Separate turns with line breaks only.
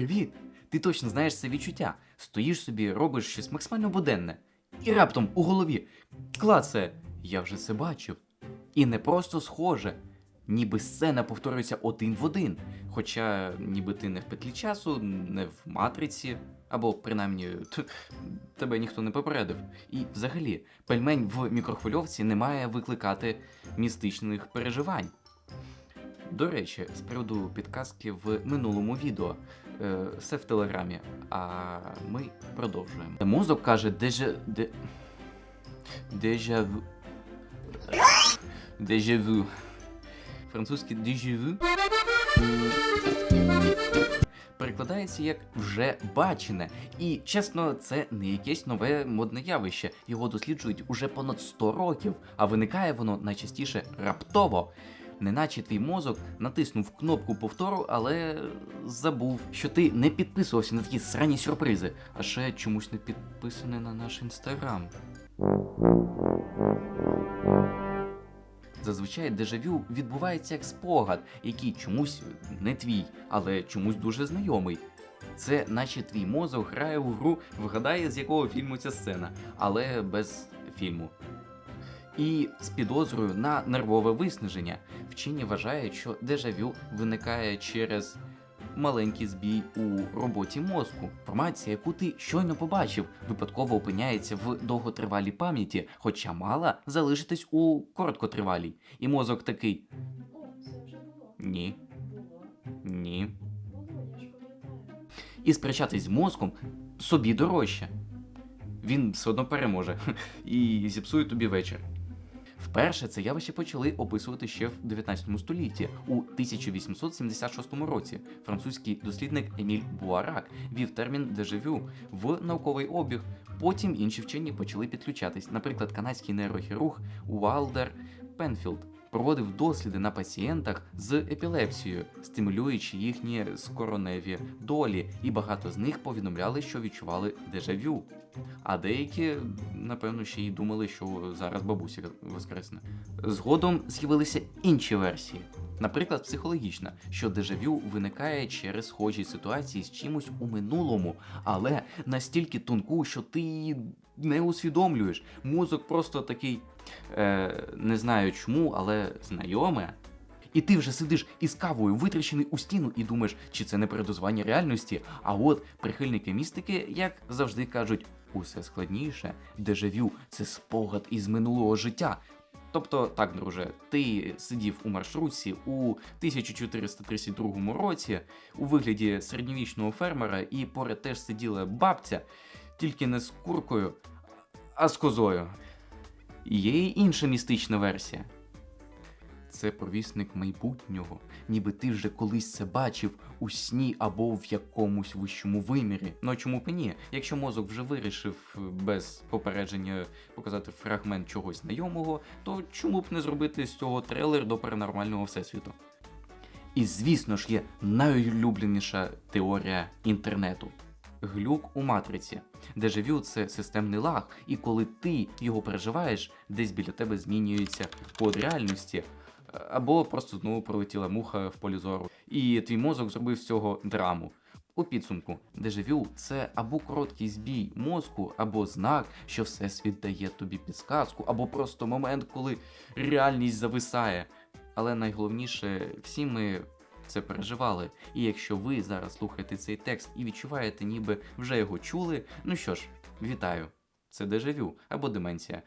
Привіт! Ти точно знаєш це відчуття. Стоїш собі, робиш щось максимально буденне. І раптом у голові клаце, я вже це бачив. І не просто схоже, ніби сцена повторюється один в один. Хоча ніби ти не в петлі часу, не в матриці, або принаймні тебе ніхто не попередив. І взагалі, пельмень в мікрохвильовці не має викликати містичних переживань. До речі, з приводу підказки в минулому відео. Е, все в телеграмі. А ми продовжуємо. Мозок каже, деже. Де... Дежавю. Французький дежавю. Перекладається як вже бачене. І чесно, це не якесь нове модне явище. Його досліджують уже понад 100 років, а виникає воно найчастіше раптово. Неначе твій мозок натиснув кнопку повтору, але забув, що ти не підписувався на такі срані сюрпризи, а ще чомусь не підписаний на наш інстаграм. Зазвичай дежавю відбувається як спогад, який чомусь не твій, але чомусь дуже знайомий. Це наче твій мозок грає у гру, вгадає, з якого фільму ця сцена, але без фільму. І з підозрою на нервове виснаження вчені вважають, що дежавю виникає через маленький збій у роботі мозку. Інформація, яку ти щойно побачив, випадково опиняється в довготривалій пам'яті, хоча мала залишитись у короткотривалій. І мозок такий:
О, це вже було.
ні,
Було.
ні.
Було, я ж.
І сперечатись з мозком собі дорожче. Він все одно переможе і зіпсує тобі вечір. Вперше це явище почали описувати ще в 19 столітті. У 1876 році французький дослідник Еміль Буарак вів термін дежавю в науковий обіг. Потім інші вчені почали підключатись. Наприклад, канадський нейрохірург Уалдер Пенфілд проводив досліди на пацієнтах з епілепсією, стимулюючи їхні скороневі долі, і багато з них повідомляли, що відчували дежавю. А деякі, напевно, ще й думали, що зараз бабуся воскресне. Згодом з'явилися інші версії. Наприклад, психологічна, що дежавю виникає через схожі ситуації з чимось у минулому, але настільки тонку, що ти її не усвідомлюєш. Мозок просто такий, е, не знаю чому, але знайоме. І ти вже сидиш із кавою, витрачений у стіну, і думаєш, чи це не передозвання реальності. А от прихильники містики, як завжди кажуть, усе складніше. Дежавю це спогад із минулого життя. Тобто, так, друже, ти сидів у маршрутці у 1432 році у вигляді середньовічного фермера, і поряд теж сиділа бабця, тільки не з куркою, а з козою. Є й інша містична версія. Це провісник майбутнього, ніби ти вже колись це бачив у сні або в якомусь вищому вимірі. Ну а чому б ні? Якщо мозок вже вирішив е, без попередження показати фрагмент чогось знайомого, то чому б не зробити з цього трейлер до паранормального всесвіту? І звісно ж є найулюбленіша теорія інтернету. Глюк у матриці. Дежавю це системний лаг, і коли ти його переживаєш, десь біля тебе змінюється код реальності, або просто знову пролетіла муха в полі зору, і твій мозок зробив з цього драму. У підсумку, дежавю це або короткий збій мозку, або знак, що всесвіт дає тобі підсказку, або просто момент, коли реальність зависає. Але найголовніше, всі ми це переживали. І якщо ви зараз слухаєте цей текст і відчуваєте, ніби вже його чули, ну що ж, вітаю. Це дежавю або деменція.